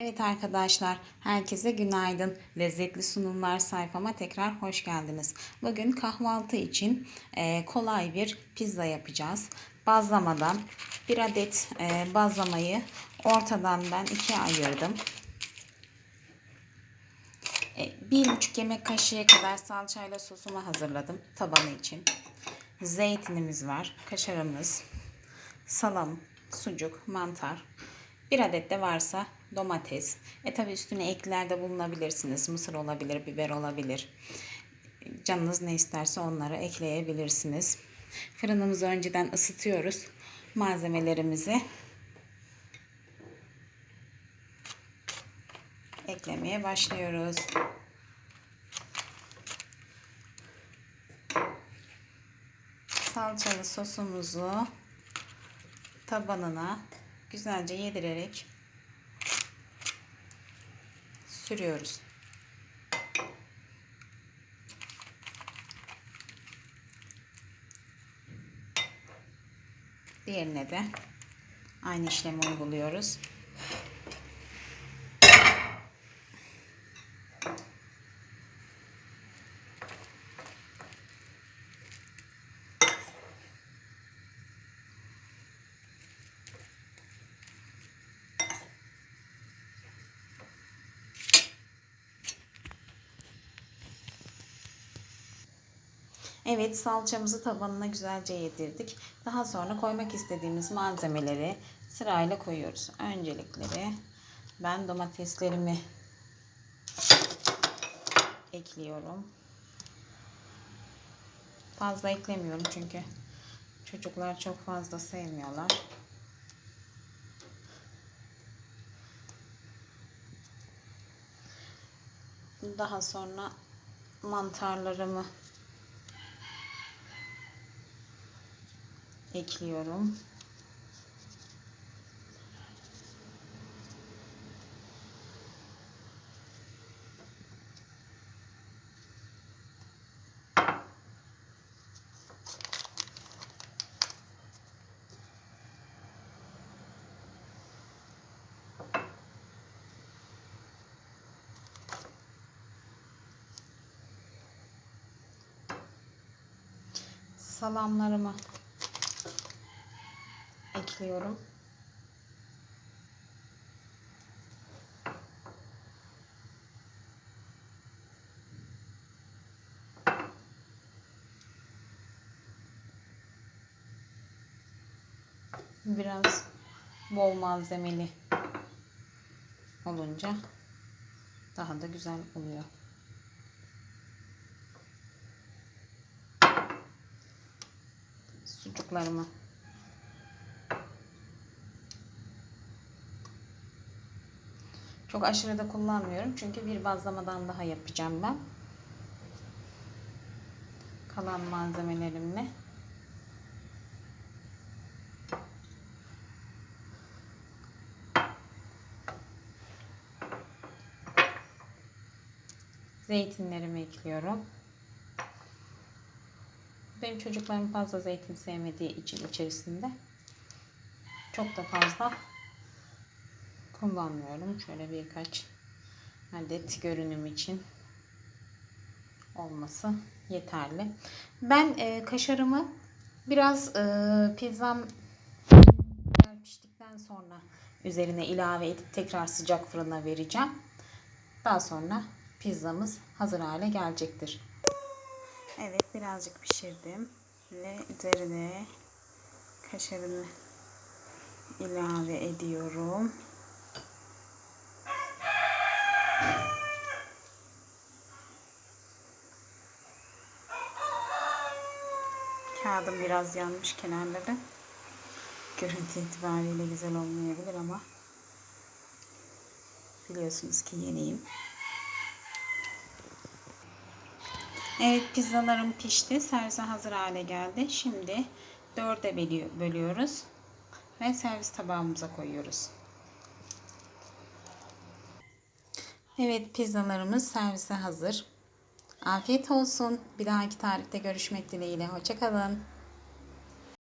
Evet arkadaşlar, herkese günaydın. Lezzetli sunumlar sayfama tekrar hoş geldiniz. Bugün kahvaltı için e, kolay bir pizza yapacağız. Bazlamadan bir adet e, bazlamayı ortadan ben ikiye ayırdım. E, bir buçuk yemek kaşığı kadar salçayla sosumu hazırladım tabanı için. Zeytinimiz var, kaşarımız, salam, sucuk, mantar. Bir adet de varsa domates. E tabi üstüne eklerde bulunabilirsiniz. Mısır olabilir, biber olabilir. Canınız ne isterse onları ekleyebilirsiniz. Fırınımızı önceden ısıtıyoruz. Malzemelerimizi eklemeye başlıyoruz. Salçalı sosumuzu tabanına güzelce yedirerek sürüyoruz. Diğerine de aynı işlemi uyguluyoruz. Evet salçamızı tabanına güzelce yedirdik. Daha sonra koymak istediğimiz malzemeleri sırayla koyuyoruz. Öncelikle ben domateslerimi ekliyorum. Fazla eklemiyorum çünkü çocuklar çok fazla sevmiyorlar. Daha sonra mantarlarımı ekliyorum. Salamlarımı ekliyorum. Biraz bol malzemeli olunca daha da güzel oluyor. Sucuklarımı Çok aşırı da kullanmıyorum. Çünkü bir bazlamadan daha yapacağım ben. Kalan malzemelerimle. Zeytinlerimi ekliyorum. Benim çocuklarım fazla zeytin sevmediği için içerisinde çok da fazla kullanmıyorum. Şöyle birkaç adet görünüm için olması yeterli. Ben e, kaşarımı biraz e, pizzam piştikten sonra üzerine ilave edip tekrar sıcak fırına vereceğim. Daha sonra pizzamız hazır hale gelecektir. Evet birazcık pişirdim ve üzerine kaşarını ilave ediyorum. Kağıdım biraz yanmış kenarları. Görüntü itibariyle güzel olmayabilir ama biliyorsunuz ki yeniyim. Evet pizzalarım pişti. Servise hazır hale geldi. Şimdi dörde bölüyoruz ve servis tabağımıza koyuyoruz. Evet pizzalarımız servise hazır. Afiyet olsun. Bir dahaki tarihte görüşmek dileğiyle. Hoşçakalın.